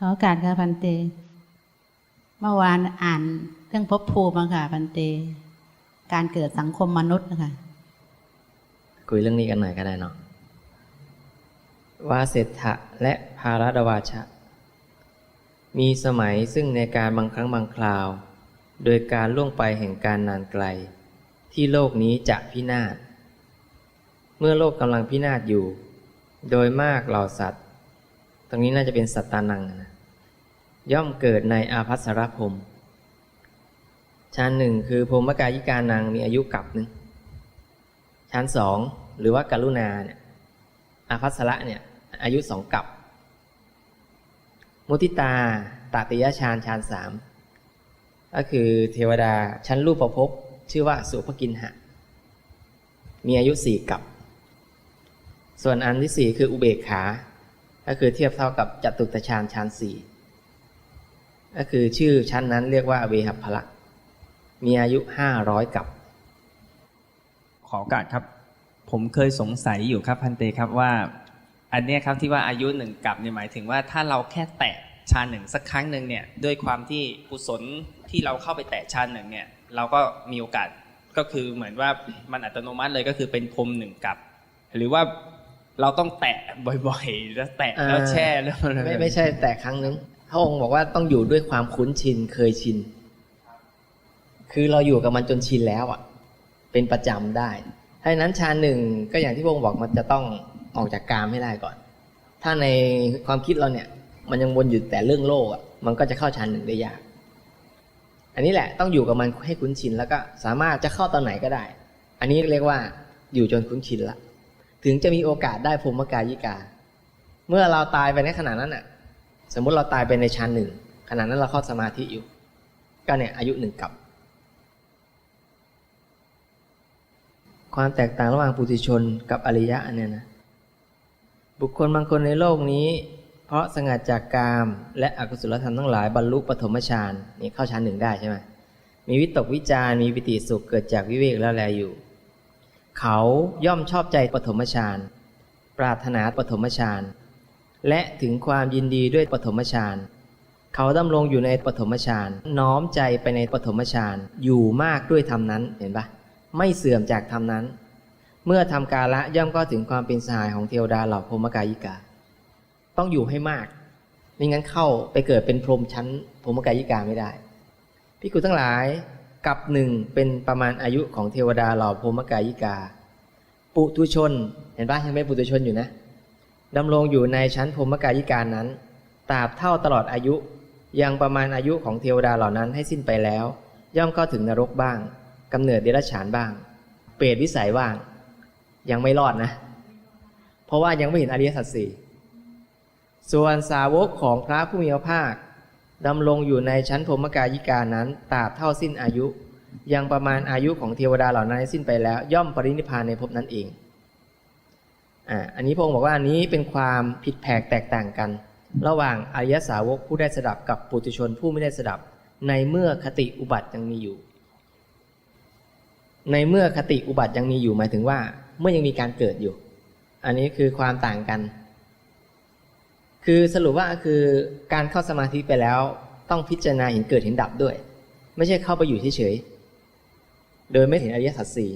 ขอกาสค่ะพันเต เมื่อวานอ่านเรื่องภพภูมิค่ะพันเต การเกิดสังคมมนุษย์นะคะคุยเรื่องนี้กันหน่อยก็ได้เนาะวาเศรษฐะและภารดวาชะ มีสมัยซึ่งในการบางครั้งบางคราว โดยการล่วงไปแห่งการนานไกล ที่โลกนี้จะพินาศเมื่อโลกกำลังพินาศอยู่ โดยมากเหล่าสัตว์ ตรงนี้น่าจะเป็นสัตตานังนะย่อมเกิดในอาภัสรพรมชั้นหนึ่งคือพรมกายิกานังมีอายุกับหนึ่งชั้นสองหรือว่าการุณาเนี่ยอาภัสระเนี่ยอายุสองกับ มุติตาตติยฌานฌานสามก็คือเทวดาชั้นรูปประพบชื่อว่าสุภกินหะ มีอายุสี่กับ ส่วนอันที่สี่คืออุเบกขา ก็คือเทียบเท่ากับจตุตฌานฌานสี่ก็คือชื่อชั้นนั้นเรียกว่าเวหัพละมีอายุห้าร้อยกับ ขอโอกาสครับ ผมเคยสงสัยอยู่ครับพันเตครับว่า อันเนี้ยครับที่ว่าอายุหนึ่งกับเนี่ยหมายถึงว่าถ้าเราแค่แตะชาหนึ่งสักครั้งหนึ่งเนี่ยด้วยความที่กุศลที่เราเข้าไปแตะชาหนึ่งเนี่ยเราก็มีโอกาสก็คือเหมือนว่ามันอัตโนมัติเลยก็คือเป็นพรมหนึ่งกับ หรือว่า เราต้องแตะบ่อยๆ แล้วแตะแล้วแช่แล้วอะไรไม่ไม่ใช่แต่ครั้งนึงพระองค์บอกว่าต้องอยู่ด้วยความคุ้นชินเคยชิน คือเราอยู่กับมันจนชินแล้วอะ เป็นประจำได้ถ้าอย่างนั้นชาหนึ่งก็อย่างที่พระองค์บอกมันจะต้องออกจากกามให้ได้ก่อน ถ้าในความคิดเราเนี่ย มันยังวนอยู่แต่เรื่องโลกอะมันก็จะเข้าชานหนึ่งได้ยากอันนี้แหละต้องอยู่กับมันให้คุ้นชินแล้วก็สามารถจะเข้าตอนไหนก็ได้ อันนี้เรียกว่าอยู่จนคุ้นชินละ ถึงจะมีโอกาสได้พรหมกายิกา เมื่อเราตายไปในขณะนั้นอะ สมมุติเราตายไปในชั้นหนึ่งขณะนั้นเราเข้าสมาธิอยู่ ก็เนี่ยอายุหนึ่งกับ ความแตกต่างระหว่างปุถุชนกับอริยะเนี้ยนะ บุคคลบางคนในโลกนี้ เพราะสงัดจากกาม และอกุศลธรรมทั้งหลายบรรลุปฐมฌานนี่เข้าชั้นหนึ่งได้ใช่ไหมมีวิตกวิจารมีปิติสุขเกิดจากวิเวกแล้วแลอยู่ เขาย่อมชอบใจปฐมฌาน ปรารถนาปฐมฌาน และถึงความยินดีด้วยปฐมฌาน เขาดำรงอยู่ในปฐมฌาน น้อมใจไปในปฐมฌาน อยู่มากด้วยธรรมนั้น เห็นปะไม่เสื่อมจากธรรมนั้น เมื่อทำกาละย่อมก็ถึงความเป็นสหายของเทวดาเหล่าพรหมกายิกา ต้องอยู่ให้มาก ไม่งั้นเข้าไปเกิดเป็นพรหมชั้นพรหมกายิกาไม่ได้พิกุทั้งหลาย กับหนึ่งเป็นประมาณอายุของเทวดาเหล่าพรมกายิกา ปุถุชน เห็นปะยังเป็นปุถุชนอยู่นะดำรงอยู่ในชั้นพรมกายิกานั้นตราบเท่าตลอดอายุ ยังประมาณอายุของเทวดาเหล่านั้นให้สิ้นไปแล้ว ย่อมเข้าถึงนรกบ้างกำเนิดเดรัจฉานบ้าง เปรตวิสัยบ้าง ยังไม่รอดนะ เพราะว่ายังไม่เห็นอริยสัจสี่ส่วนสาวกของพระผู้มีพระภาค ดำรงอยู่ในชั้นพรมกายิกานั้นตราบเท่าสิ้นอายุ ยังประมาณอายุของเทวดาเหล่านั้นสิ้นไปแล้ว ย่อมปรินิพพานในภพนั้นเองอ่าอันนี้พระองค์บอกว่าอันนี้เป็นความผิดแผกแตกต่างกัน ระหว่างอริยสาวกผู้ได้สดับกับปุถุชนผู้ไม่ได้สดับ ในเมื่อคติอุบัติยังมีอยู่ ในเมื่อคติอุบัติยังมีอยู่หมายถึงว่า เมื่อยังมีการเกิดอยู่ อันนี้คือความต่างกัน คือสรุปว่าคือการเข้าสมาธิไปแล้ว ต้องพิจารณาเห็นเกิดเห็นดับด้วย ไม่ใช่เข้าไปอยู่เฉยๆโดยไม่เห็นอริยสัจสี่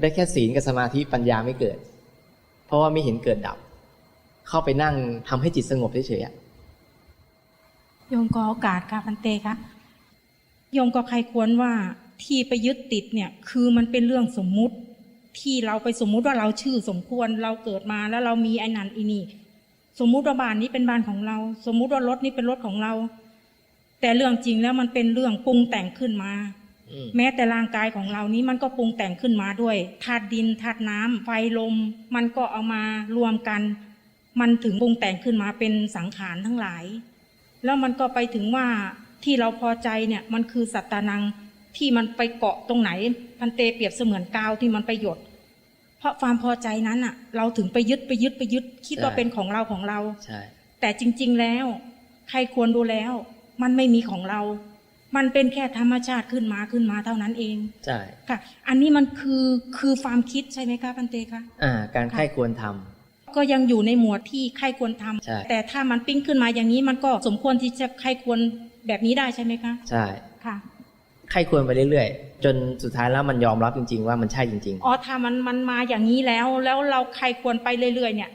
ได้แค่ศีลกับสมาธิปัญญาไม่เกิด เพราะว่าไม่เห็นเกิดดับ เข้าไปนั่งทำให้จิตสงบเฉยๆโยมก็โอกาสค่ะพันเตคะโยมก็ใครควรว่าที่ไปยึดติดเนี่ย คือมันเป็นเรื่องสมมุติ ที่เราไปสมมุติว่าเราชื่อสมควรเราเกิดมาแล้วเรามีไอ้นันอีนี่ สมมุติว่าบ้านนี้เป็นบ้านของเรา สมมุติว่ารถนี้เป็นรถของเรา แต่เรื่องจริงแล้วมันเป็นเรื่องปรุงแต่งขึ้นมาอืมแม้แต่ร่างกายของเรานี้มันก็ปรุงแต่งขึ้นมาด้วยธาตุดินธาตุน้ำไฟลม มันก็เอามารวมกัน มันถึงปรุงแต่งขึ้นมาเป็นสังขารทั้งหลาย แล้วมันก็ไปถึงว่าที่เราพอใจเนี่ยมันคือสัตตานังที่มันไปเกาะตรงไหนพันเตเปรียบเสมือนกาวที่มันไปหยด เพราะความพอใจนั้นอะเราถึงไปยึดไปยึดไปยึด คิดว่าเป็นของเราของเราใช่แต่จริง ๆแล้ว ใครควรดูแล้ว มันไม่มีของเรา มันเป็นแค่ธรรมชาติขึ้นมาขึ้นมาเท่านั้นเองใช่ค่ะ อันนี้มันคือคือความคิดใช่ไหมคะพันเตคะอ่า การใคร่ควรทำก็ยังอยู่ในหมวดที่ใครควรทำใช่แต่ถ้ามันปิ้งขึ้นมาอย่างนี้มันก็สมควรที่จะใครควรแบบนี้ได้ใช่ไหมคะ ใช่ ค่ะใครควรไปเรื่อยๆ จนสุดท้ายแล้วมันยอมรับจริง ๆ ว่ามันใช่จริงอ๋อถ้ามันมันมาอย่างนี้แล้ว แล้วเราใครควรไปเรื่อยๆ เนี่ย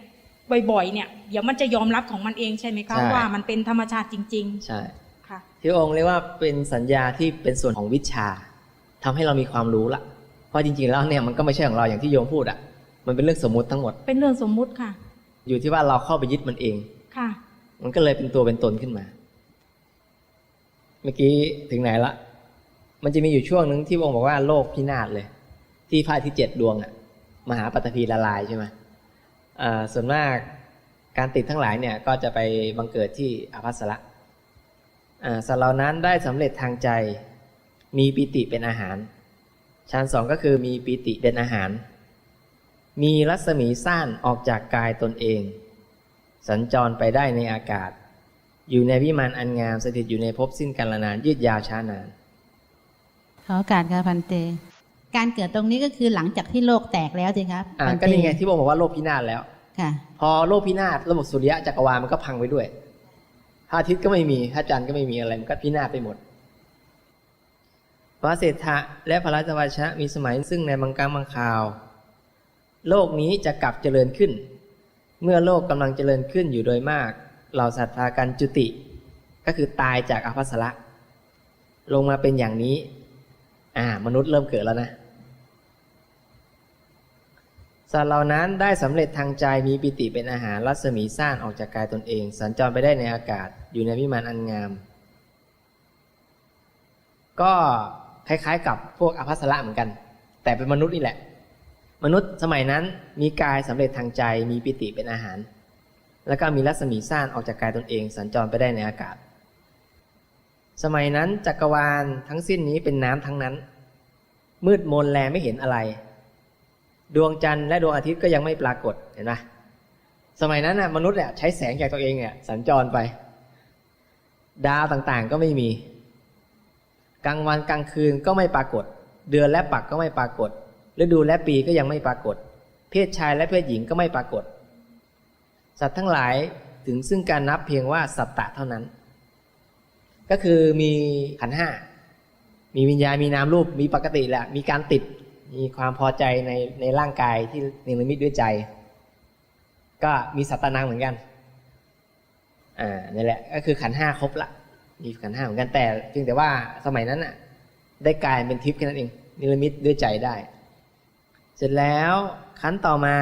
บ่อยๆ เนี่ย เดี๋ยวมันจะยอมรับของมันเองใช่ไหมคะใช่ ว่ามันเป็นธรรมชาติจริงๆใช่ ๆ ค่ะ ที่องค์เรียกว่าเป็นสัญญาที่เป็นส่วนของวิชาทำให้เรามีความรู้ละเพราะจริงๆแล้วเนี่ยมันก็ไม่ใช่ของเราอย่างที่โยมพูดอะ มันเป็นเรื่องสมมุติทั้งหมด เป็นเรื่องสมมุติค่ะ อยู่ที่ว่าเราเข้าไปยึดมันเอง ค่ะ มันก็เลยเป็นตัวเป็นตนขึ้นมา เมื่อกี้ถึงไหนละ มันจะมีอยู่ช่วงหนึ่งที่องค์บอกว่าโลกพินาศเลย ที่พระทิตย์เจ็ดดวงอะมหาปัตตภีละลายใช่ไหมส่วนมากการติดทั้งหลายเนี่ยก็จะไปบังเกิดที่อภัสระอ่าสัตว์เหล่านั้นได้สำเร็จทางใจ มีปิติเป็นอาหารฌานสองก็คือมีปิติเป็นอาหาร มีรัศมีซ่านออกจากกายตนเอง สัญจรไปได้ในอากาศ อยู่ในวิมานอันงามสถิตอยู่ในภพสิ้นกาลนานยืดยาวช้านาน อโอกาสค่ะพันเต การเกิดตรงนี้ก็คือหลังจากที่โลกแตกแล้วสิครับอ่าพันเตก็นี่ไงที่บอกว่าโลกพินาศแล้ว ค่ะ พอโลกพินาศระบบสุริยะจักรวาลมันก็พังไปด้วยพระอาทิตย์ก็ไม่มีพระจันทร์ก็ไม่มีอะไรมันก็พินาศไปหมดพระเศรษฐะและพระราชวัชะมีสมัยซึ่งในบางกรรมบางคราว โลกนี้จะกลับเจริญขึ้น เมื่อโลกกำลังเจริญขึ้นอยู่โดยมากเหล่าสัตว์พากันจุติ ก็คือตายจากอภัสระลงมาเป็นอย่างนี้ อ่ามนุษย์เริ่มเกิดแล้วนะสัตว์เหล่านั้นได้สำเร็จทางใจมีปิติเป็นอาหารรัศมีซ่านออกจากกายตนเอง สัญจรไปได้ในอากาศอยู่ในวิมานอันงาม ก็คล้ายๆ กับพวกอภัสระเหมือนกัน แต่เป็นมนุษย์นี่แหละ มนุษย์สมัยนั้นมีกายสำเร็จทางใจมีปิติเป็นอาหาร แล้วก็มีรัศมีซ่านออกจากกายตนเอง สัญจรไปได้ในอากาศ สมัยนั้นจักรวาลทั้งสิ้นนี้เป็นน้ำทั้งนั้น มืดมนแลไม่เห็นอะไร ดวงจันทร์และดวงอาทิตย์ก็ยังไม่ปรากฏเห็นไหมสมัยนั้นน่ะมนุษย์เนี่ยใช้แสงจากตัวเองเนี่ยสัญจรไป ดาวต่างๆก็ไม่มี กลางวันกลางคืนก็ไม่ปรากฏ เดือนและปักก็ไม่ปรากฏฤดูและปีก็ยังไม่ปรากฏ เพศชายและเพศหญิงก็ไม่ปรากฏ สัตว์ทั้งหลายถึงซึ่งการนับเพียงว่าสัตตะเท่านั้น ก็คือมีขันห้ามีวิญญาณมีนามรูปมีปกติแหละมีการติดมีความพอใจในในร่างกายที่เนรมิตด้วยใจ ก็มีสัตตานังเหมือนกันอ่านี่แหละ ก็คือขันห้าครบละมีขันห้าเหมือนกันแต่เพียงแต่ว่าสมัยนั้นน่ะ ได้กลายเป็นทิพย์แค่นั้นเองนิรมิตด้วยใจได้ เสร็จแล้วขั้นต่อมา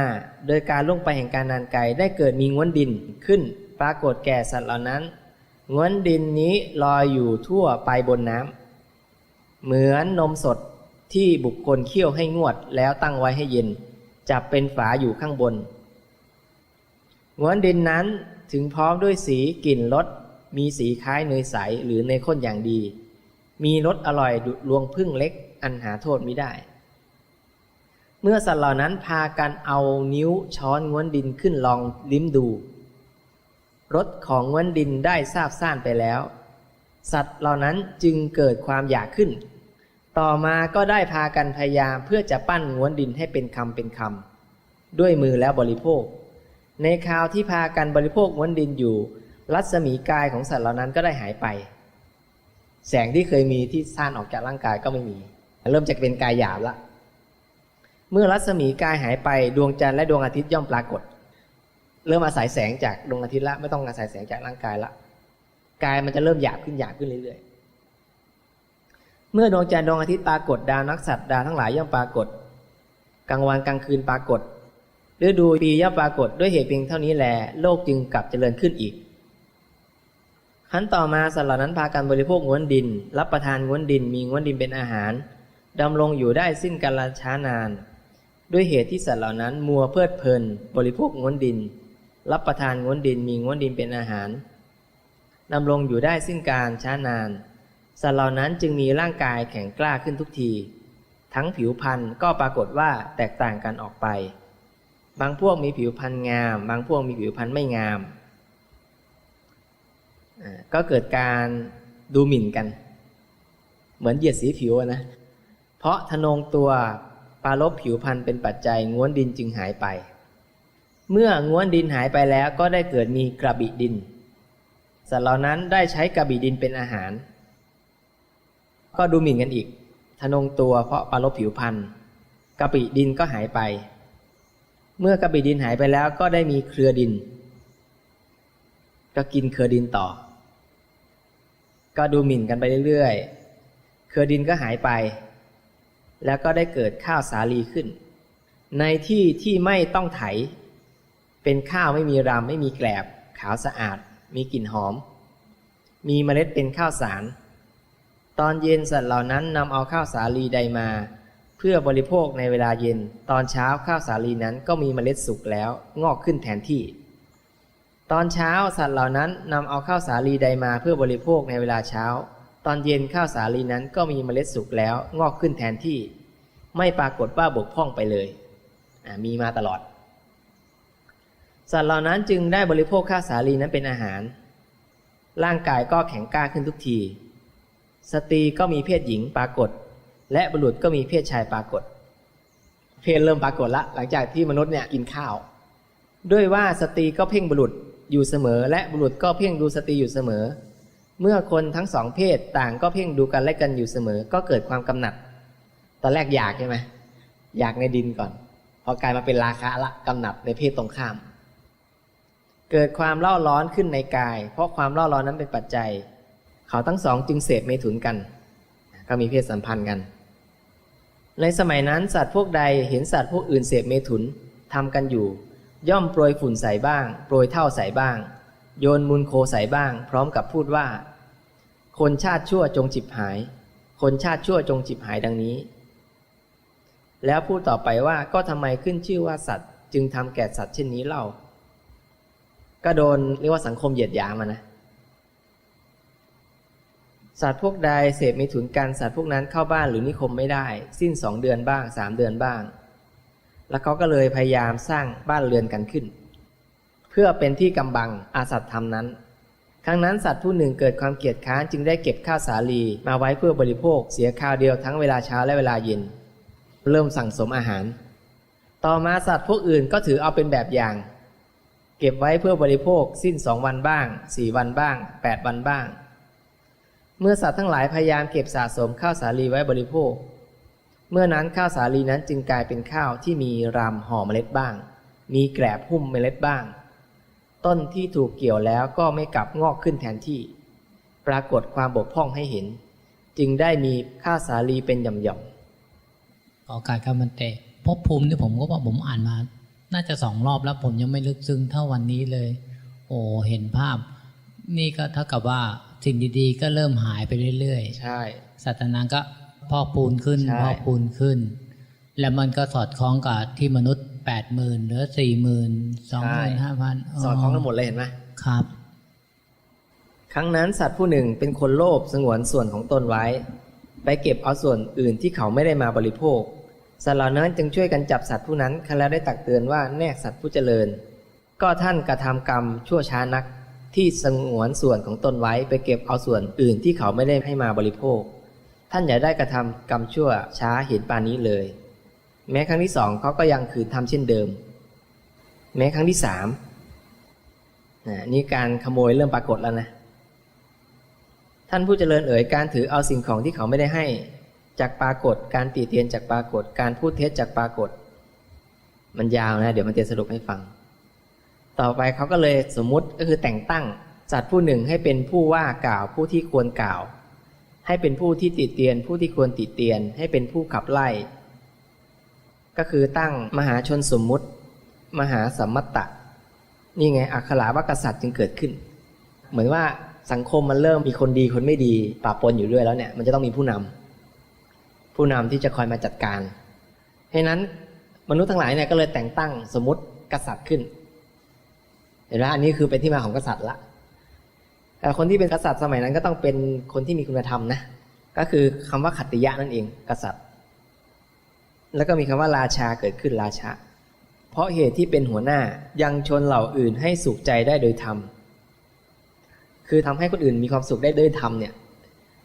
โดยการล่วงไปแห่งการนานไกลได้เกิดมีง้วนดินขึ้นปรากฏแก่สัตว์เหล่านั้น ง้วนดินนี้ลอยอยู่ทั่วไปบนน้ำเหมือนนมสดที่บุคคลเคี่ยวให้งวดแล้วตั้งไว้ให้เย็น จับเป็นฝาอยู่ข้างบนง้วนดินนั้นถึงพร้อมด้วยสีกลิ่นรสมีสีคล้ายเนยใสหรือเนยข้นอย่างดี มีรสอร่อยดุจรวงพึ่งเล็กอันหาโทษมิได้ เมื่อสัตว์เหล่านั้นพากันเอานิ้วช้อนง้วนดินขึ้นลองลิ้มดู รสของง้วนดินได้ทราบซ่านไปแล้ว สัตว์เหล่านั้นจึงเกิดความอยากขึ้น ต่อมาก็ได้พากันพยายามเพื่อจะปั้นง้วนดินให้เป็นคำเป็นคำด้วยมือแล้วบริโภค ในคราวที่พากันบริโภคง้วนดินอยู่ รัศมีกายของสัตว์เหล่านั้นก็ได้หายไป แสงที่เคยมีที่ซ่านออกจากร่างกายก็ไม่มี เริ่มจะเป็นกายหยาบละเมื่อรัศมีกายหายไปดวงจันทร์และดวงอาทิตย์ย่อมปรากฏ เริ่มอาศัยแสงจากดวงอาทิตย์ละไม่ต้องอาศัยแสงจากร่างกายละกายมันจะเริ่มหยาบขึ้นหยาบขึ้นเรื่อยๆ เมื่อดวงจันทร์ดวงอาทิตย์ปรากฏดาวนักสัตว์ดาวทั้งหลายย่อมปรากฏ กลางวันกลางคืนปรากฏฤดูปีย่อมปรากฏด้วยเหตุเพียงเท่านี้แล โลกจึงกลับเจริญขึ้นอีกขั้นต่อมาสัตว์เหล่านั้นพากันบริโภคง้วนดิน รับประทานง้วนดินมีง้วนดินเป็นอาหารดำรงอยู่ได้สิ้นกาลช้านาน ด้วยเหตุที่สัตว์เหล่านั้นมัวเพลิดเพลิน บริโภคง้วนดิน รับประทานง้วนดินมีง้วนดินเป็นอาหารดำรงอยู่ได้สิ้นการช้านาน สัตว์เหล่านั้นจึงมีร่างกายแข็งกล้าขึ้นทุกที ทั้งผิวพรรณก็ปรากฏว่าแตกต่างกันออกไป บางพวกมีผิวพรรณงาม บางพวกมีผิวพรรณไม่งาม ก็เกิดการดูหมิ่นกัน เหมือนเหยียดสีผิวนะ เพราะทนงตัวปารบผิวพันธุ์เป็นปัจจัยง้วนดินจึงหายไป เมื่อง้วนดินหายไปแล้วก็ได้เกิดมีกระบี่ดิน สัตว์เหล่านั้นได้ใช้กระบี่ดินเป็นอาหาร ก็ดูหมิ่นกันอีกทะนงตัวเพราะปลารบผิวพันธุ์กระบี่ดินก็หายไป เมื่อกระบี่ดินหายไปแล้วก็ได้มีเครือดิน ก็กินเครือดินต่อ ก็ดูหมิ่นกันไปเรื่อยๆ เครือดินก็หายไป แล้วก็ได้เกิดข้าวสาลีขึ้น ในที่ที่ไม่ต้องไถ เป็นข้าวไม่มีรำไม่มีแกลบ ขาวสะอาด มีกลิ่นหอม มีเมล็ดเป็นข้าวสาร ตอนเย็นสัตว์เหล่านั้นนำเอาข้าวสาลีใดมา เพื่อบริโภคในเวลาเย็น ตอนเช้าข้าวสาลีนั้นก็มีเมล็ดสุกแล้วงอกขึ้นแทนที่ ตอนเช้าสัตว์เหล่านั้นนำเอาข้าวสาลีใดมาเพื่อบริโภคในเวลาเช้า ตอนเย็นข้าวสาลีนั้นก็มีเมล็ดสุกแล้วงอกขึ้นแทนที่ ไม่ปรากฏว่าบกพร่องไปเลยมีมาตลอด สัตว์เหล่านั้นจึงได้บริโภคข้าวสาลีนั้นเป็นอาหาร ร่างกายก็แข็งกล้าขึ้นทุกที สตรีก็มีเพศหญิงปรากฏ และบุรุษก็มีเพศชายปรากฏ เพศเริ่มปรากฏละ หลังจากที่มนุษย์เนี่ยกินข้าว ด้วยว่าสตรีก็เพ่งบุรุษอยู่เสมอ และบุรุษก็เพ่งดูสตรีอยู่เสมอ เมื่อคนทั้งสองเพศต่างก็เพ่งดูกันและกันอยู่เสมอ ก็เกิดความกำหนัด ตอนแรกอยากใช่ไหมอยากในดินก่อน พอกลายมาเป็นราคะละกำหนัดในเพศตรงข้าม เกิดความเล่าร้อนขึ้นในกาย เพราะความเล่าร้อนนั้นเป็นปัจจัย เขาทั้งสองจึงเสพเมถุนกัน ก็มีเพศสัมพันธ์กัน ในสมัยนั้นสัตว์พวกใดเห็นสัตว์พวกอื่นเสพเมถุนทำกันอยู่ ย่อมโปรยฝุ่นใส่บ้าง โปรยเท่าใส่บ้าง โยนมูลโคใส่บ้าง พร้อมกับพูดว่า คนชาติชั่วจงจิบหาย คนชาติชั่วจงจิบหายดังนี้ แล้วพูดต่อไปว่าก็ทำไมขึ้นชื่อว่าสัตว์ จึงทำแก่สัตว์เช่นนี้เล่า ก็โดนเรียกว่าสังคมเหยียดหยามมานะสัตว์พวกใดเสพมีถุนกันสัตว์พวกนั้นเข้าบ้านหรือนิคมไม่ได้ สิ้นสองเดือนบ้างสามเดือนบ้าง แล้วเขาก็เลยพยายามสร้างบ้านเรือนกันขึ้น เพื่อเป็นที่กำบังอาสัตธรรมนั้น ครั้งนั้นสัตว์ผู้หนึ่งเกิดความเกียจค้านจึงได้เก็บข้าวสาลีมาไว้เพื่อบริโภค เสียข้าวเดียวทั้งเวลาเช้าและเวลาเย็น เริ่มสั่งสมอาหาร ต่อมาสัตว์พวกอื่นก็ถือเอาเป็นแบบอย่าง เก็บไว้เพื่อบริโภคสิ้นสองวันบ้างสี่วันบ้างแปดวันบ้าง เมื่อสัตว์ทั้งหลายพยายามเก็บสะสมข้าวสาลีไว้บริโภค เมื่อนั้นข้าวสาลีนั้นจึงกลายเป็นข้าวที่มีรำห่อเมล็ดบ้าง มีแกลบหุ้มเมล็ดบ้าง ต้นที่ถูกเกี่ยวแล้วก็ไม่กลับงอกขึ้นแทนที่ ปรากฏความบกพร่องให้เห็น จึงได้มีข้าวสาลีเป็นหย่อมขอโอการครับมันเตะภพภูมิที่ผมก็ว่าผมอ่านมา น่าจะสองรอบแล้วผมยังไม่ลึกซึ้งเท่าวันนี้เลย โอ้เห็นภาพ นี่ก็เท่ากับว่าสิ่งดีๆ ก็เริ่มหายไปเรื่อยๆ ใช่ๆสัตนาก็พอกปูนขึ้นใช่พอกปูนขึ้น แล้วมันก็สอดคล้องกับที่มนุษย์แปดหมื่นหรือสี่หมื่นสองหมื่นห้าพันสอดคล้องกันหมดเลยเห็นไหมครับ ครั้งนั้นสัตว์ผู้หนึ่งเป็นคนโลภสงวนส่วนของตนไว้ ไปเก็บเอาส่วนอื่นที่เขาไม่ได้มาบริโภค สัตว์เหล่านั้นจึงช่วยกันจับสัตว์ผู้นั้นคแล้วได้ตักเตือนว่าแน่สัตว์ผู้เจริญ ก็ท่านกระทำกรรมชั่วช้านักที่สงวนส่วนของตนไว้ไปเก็บเอาส่วนอื่นที่เขาไม่ได้ให้มาบริโภค ท่านอย่าได้กระทำกรรมชั่วช้าเห็นปานนี้เลย แม้ครั้งที่สองเขาก็ยังขืนทำเช่นเดิม แม้ครั้งที่สามนี่การขโมยเริ่มปรากฏแล้วนะ ท่านผู้เจริญเอ๋ยการถือเอาสิ่งของที่เขาไม่ได้ให้ จากปรากฏ การตีเตียนจากปรากฏ การพูดเท็จจากปรากฏ มันยาวนะ เดี๋ยวมันจะสรุปให้ฟัง ต่อไปเขาก็เลยสมมุติก็คือแต่งตั้งสัตว์ผู้หนึ่งให้เป็นผู้ว่ากล่าวผู้ที่ควรกล่าว ให้เป็นผู้ที่ติเตียน ผู้ที่ควรติเตียน ให้เป็นผู้ขับไล่ ก็คือตั้งมหาชนสมมุติ มหาสัมมัตตะนี่ไงอักขระว่ากษัตริย์จึงเกิดขึ้น เหมือนว่าสังคมมันเริ่มมีคนดีคนไม่ดีปะปนอยู่ด้วยแล้วเนี่ย มันจะต้องมีผู้นำ ผู้นำที่จะคอยมาจัดการเพราะนั้นมนุษย์ทั้งหลายเนี่ยก็เลยแต่งตั้งสมมติกษัตริย์ขึ้น เห็นไหมอันนี้คือเป็นที่มาของกษัตริย์ละแต่คนที่เป็นกษัตริย์สมัยนั้นก็ต้องเป็นคนที่มีคุณธรรมนะ ก็คือคำว่าขัตติยะนั่นเอง กษัตริย์ แล้วก็มีคำว่าราชาเกิดขึ้นราชา เพราะเหตุที่เป็นหัวหน้ายังชนเหล่าอื่นให้สุขใจได้โดยธรรม คือทำให้คนอื่นมีความสุขได้ด้วยธรรมเนี่ย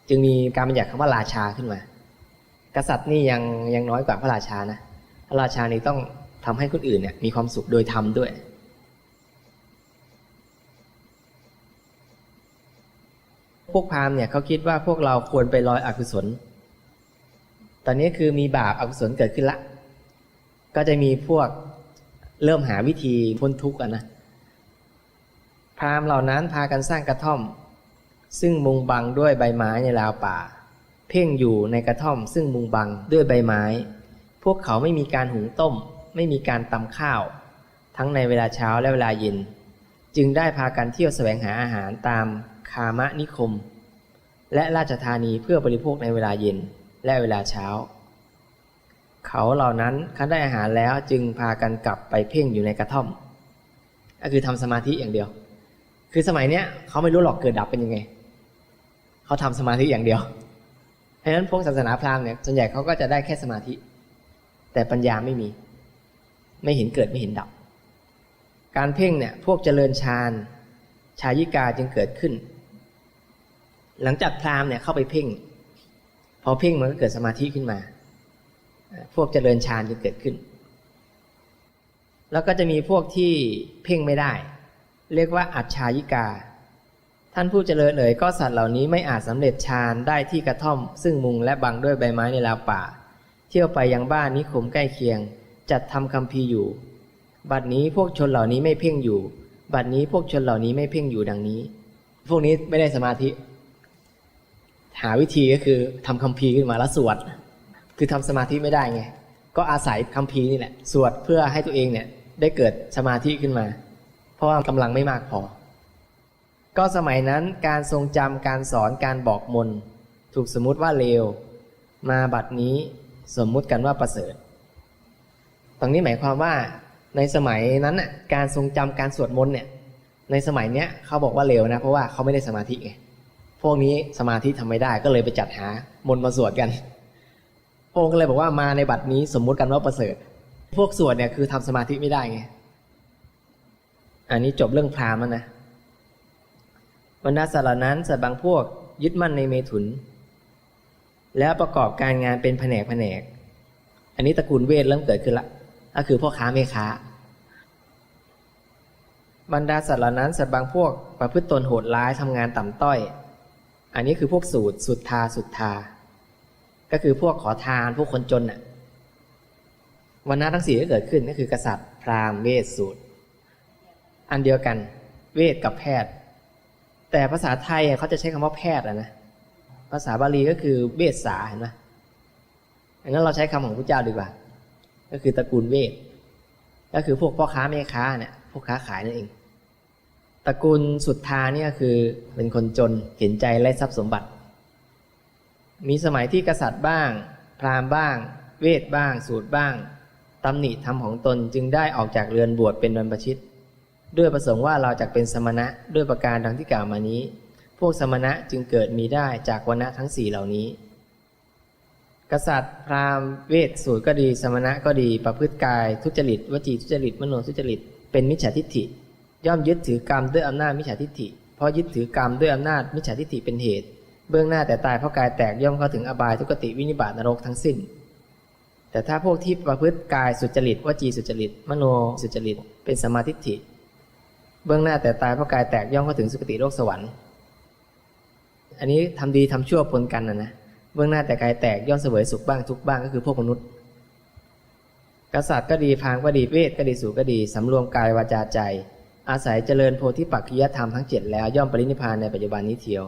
จึงมีการบัญญัติคำว่าราชาขึ้นมา กษัตริย์นี่ยังยังน้อยกว่าพระราชานะ พระราชานี่ต้องทำให้คนอื่นเนี่ยมีความสุขโดยทำด้วย พวกพราหมณ์เนี่ยเขาคิดว่าพวกเราควรไปลอยอกุศล ตอนนี้คือมีบาปอกุศลเกิดขึ้นละ ก็จะมีพวกเริ่มหาวิธีพ้นทุกข์นะ พราหมณ์เหล่านั้นพากันสร้างกระท่อม ซึ่งมุงบังด้วยใบไม้ในลาวป่า เพ่งอยู่ในกระท่อมซึ่งมุงบังด้วยใบไม้ พวกเขาไม่มีการหุงต้ม ไม่มีการตำข้าว ทั้งในเวลาเช้าและเวลาเย็น จึงได้พากันเที่ยวแสวงหาอาหารตามคามะนิคม และราชธานีเพื่อบริโภคในเวลาเย็นและเวลาเช้า เขาเหล่านั้นคันได้อาหารแล้วจึงพากันกลับไปเพ่งอยู่ในกระท่อม ก็คือทำสมาธิอย่างเดียว คือสมัยเนี้ยเขาไม่รู้หรอกเกิดดับเป็นยังไง เขาทำสมาธิอย่างเดียว เพราะฉะนั้นพวกศาสนาพราหมณ์เนี่ยส่วนใหญ่เขาก็จะได้แค่สมาธิ แต่ปัญญาไม่มี ไม่เห็นเกิดไม่เห็นดับ การเพ่งเนี่ยพวกเจริญฌานชายิกาจึงเกิดขึ้น หลังจากพราหมณ์เนี่ยเข้าไปเพ่ง พอเพ่งมันก็เกิดสมาธิขึ้นมา พวกเจริญฌานจึงเกิดขึ้น แล้วก็จะมีพวกที่เพ่งไม่ได้ เรียกว่าอัจฉายิกา ท่านผู้เจริญเอ๋ยก็สัตว์เหล่านี้ไม่อาจสำเร็จฌานได้ที่กระท่อม ซึ่งมุงและบังด้วยใบไม้ในลาวป่า เที่ยวไปยังบ้านนิคมใกล้เคียง จัดทำคำพีอยู่ บัดนี้พวกชนเหล่านี้ไม่เพ่งอยู่ บัดนี้พวกชนเหล่านี้ไม่เพ่งอยู่ดังนี้ พวกนี้ไม่ได้สมาธิ หาวิธีก็คือทำคำพีขึ้นมาแล้วสวด คือทำสมาธิไม่ได้ไง ก็อาศัยคำพีนี่แหละสวดเพื่อให้ตัวเองเนี่ยได้เกิดสมาธิขึ้นมา เพราะว่ากำลังไม่มากพอ ก็สมัยนั้นการทรงจำการสอนการบอกมน ถูกสมมุติว่าเลว มาบัดนี้สมมุติกันว่าประเสริฐ ตรงนี้หมายความว่าในสมัยนั้นน่ะการทรงจำการสวดมนต์เนี่ยในสมัยเนี้ยเขาบอกว่าเลวนะ เพราะว่าเขาไม่ได้สมาธิไงพวกนี้สมาธิทำไม่ได้ก็เลยไปจัดหามนต์มาสวดกันพงค์ก็เลยบอกว่ามาในบัดนี้สมมุติกันว่าประเสริฐ พวกสวดเนี่ยคือทำสมาธิไม่ได้ไงอันนี้จบเรื่องพราหมณ์แล้วนะ บรรดาสัตว์เหล่านั้นสัตว์บางพวกยึดมั่นในเมถุน แล้วประกอบการงานเป็นแผนกแผนก อันนี้ตระกูลเวทเริ่มเกิดขึ้นละก็คือพ่อค้าแม่ค้า บรรดาสัตว์เหล่านั้นสัตว์บางพวกประพฤติตนโหดร้ายทำงานต่ำต้อย อันนี้คือพวกสูตรสุดทาสุดทา ก็คือพวกขอทานพวกคนจนน่ะวันนั้นทั้งสี่ก็เกิดขึ้นก็คือกษัตริย์ พราหมณ์เวสสูตร อันเดียวกันเวทกับแพทย์ แต่ภาษาไทยเขาจะใช้คำว่าแพทย์อะนะภาษาบาลีก็คือเวสสาเห็นไหมอันนั้นเราใช้คำของพระเจ้าดีกว่า ก็คือตระกูลเวทก็คือพวกพ่อค้าแม่ค้าเนี่ยพวกค้าขายนั่นเอง ตระกูลสุดทาเนี่ยคือเป็นคนจนเห็นใจและทรัพย์สมบัติ มีสมัยที่กษัตริย์บ้าง พราหมณ์บ้าง เวทบ้าง สูตรบ้างตำหนิธรรมของตนจึงได้ออกจากเรือนบวชเป็นบรรพชิต ด้วยประสงค์ว่าเราจะเป็นสมณะด้วยประการดังที่กล่าวมานี้ พวกสมณะจึงเกิดมีได้จากวรรณะทั้งสี่เหล่านี้ กษัตริย์ พราหมณ์เวทสูตรก็ดีสมณะก็ดีประพฤติกาย ทุจริตวจีทุจริตมโนทุจริต เป็นมิจฉาทิฏฐิ ย่อมยึดถือกรรมด้วยอำนาจมิจฉาทิฏฐิเพราะยึดถือกรรมด้วยอำนาจมิจฉาทิฏฐิเป็นเหตุ เบื้องหน้าแต่ตายเพราะกายแตกย่อมเข้าถึงอบายทุกติวินิบาตนรกทั้งสิ้นแต่ถ้าพวกที่ประพฤติกายสุจริตวจีสุจริต มโนสุจริต เป็นสมาทิฏฐิ เบื้องหน้าแต่ตายเพราะกายแตกย่อมเข้าถึงสุคติโลกสวรรค์ อันนี้ทำดีทำชั่วปนกันนะนะเบื้องหน้าแต่กายแตกย่อมเสวยสุขบ้างทุกบ้างก็คือพวกมนุษย์ กษัตริย์ก็ดีพาหมณ์ก็ดีเวทก็ดีสูก็ดีสำรวมกายวาจาใจ อาศัยเจริญโพธิปักขิยธรรมทั้งเจ็ดแล้วย่อมปรินิพานในปัจจุบันนี้เทียว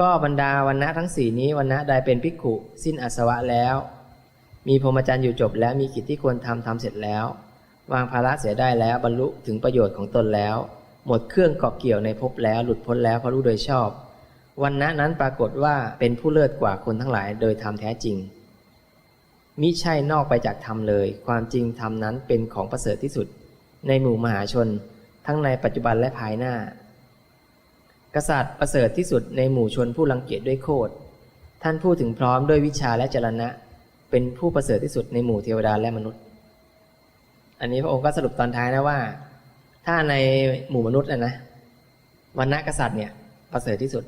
ก็บรรดาวันณะทั้งสี่นี้วันณะใดเป็นภิกขุ สิ้นอาสวะแล้ว มีพรหมจรรย์อยู่จบแล้วมีกิจที่ควรทำทำเสร็จแล้ว วางภาระเสียได้แล้วบรรลุถึงประโยชน์ของตนแล้ว หมดเครื่องเกาะเกี่ยวในภพแล้วหลุดพ้นแล้วเพราะรู้โดยชอบ วันณะนั้นปรากฏว่าเป็นผู้เลิศกว่าคนทั้งหลายโดยธรรมแท้จริงมิใช่นอกไปจากธรรมเลย ความจริงธรรมนั้นเป็นของประเสริฐที่สุด ในหมู่มหาชน ทั้งในปัจจุบันและภายหน้า กษัตริย์ประเสริฐที่สุดในหมู่ชนผู้รังเกียจด้วยโคดท่านพูดถึงพร้อมด้วยวิชาและจรณะ เป็นผู้ประเสริฐที่สุดในหมู่เทวดาและมนุษย์ อันนี้พระองค์ก็สรุปตอนท้ายนะว่า ถ้าในหมู่มนุษย์นะนะวันณะกษัตริย์เนี่ยประเสริฐที่สุด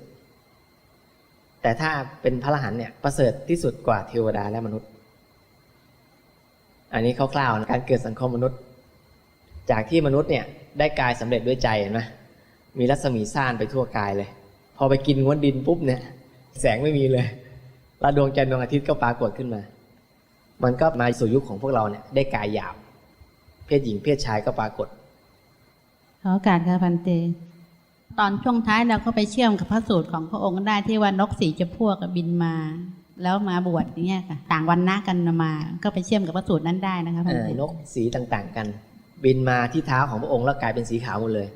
แต่ถ้าเป็นพระอรหันเนี่ยประเสริฐที่สุดกว่าเทวดาและมนุษย์ อันนี้คร่าวๆนะการเกิดสังคมมนุษย์ จากที่มนุษย์เนี่ยได้กายสำเร็จด้วยใจเห็นไหมมีรัศมีซ่านไปทั่วกายเลย พอไปกินง้วนดินปุ๊บเนี่ยแสงไม่มีเลยแล้วดวงจันทร์ดวงอาทิตย์ก็ปรากฏขึ้นมา มันก็มาสู่ยุคของพวกเราเนี่ยได้กายหยาบ เพศหญิงเพศชายก็ปรากฏขอโอกาสค่ะพันเต ตอนช่วงท้ายเราก็ไปเชื่อมกับพระสูตรของพระองค์ได้ที่ว่านกสีจะพวกบินมา แล้วมาบวชอย่างเงี้ยค่ะ ต่างวันนะกันมา ก็ไปเชื่อมกับพระสูตรนั้นได้นะคะพันเอเตอนกสีต่างๆกัน บินมาที่เท้าของพระองค์แล้วกลายเป็นสีขาวหมดเลย